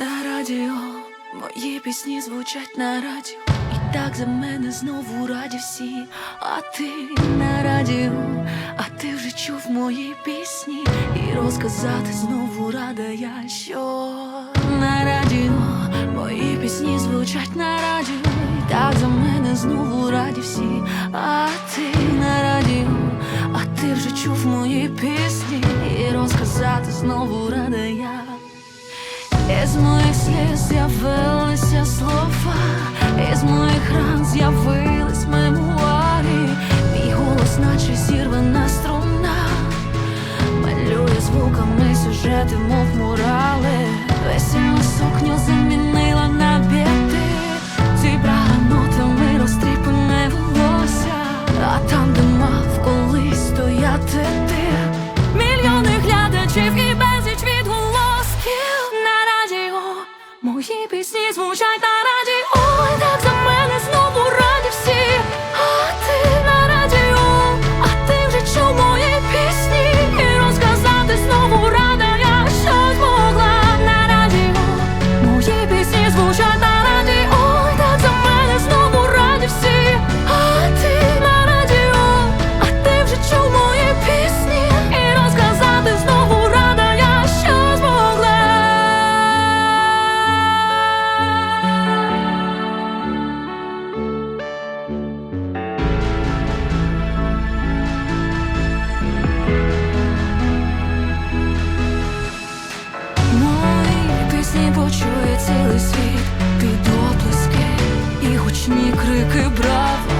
радіо, мої пісні звучать на радіо. І так за мене знову раді всі. А ти на радіо, а ти вже чув мої пісні. І розказати знову рада я, що на радіо, мої пісні звучать на радіо. І так за мене знову раді всі. А ти на радіо, а ти вже чув мої пісні. І розказати знову рада я. Із моїх сліз з'явилися слова, із моїх ран з'явились мемуари, мій голос, наче зірвана струна, малює звуками сюжети, мов мурали, Christmas moonshine. Чує цілий світ під оплески і гучні крики браво.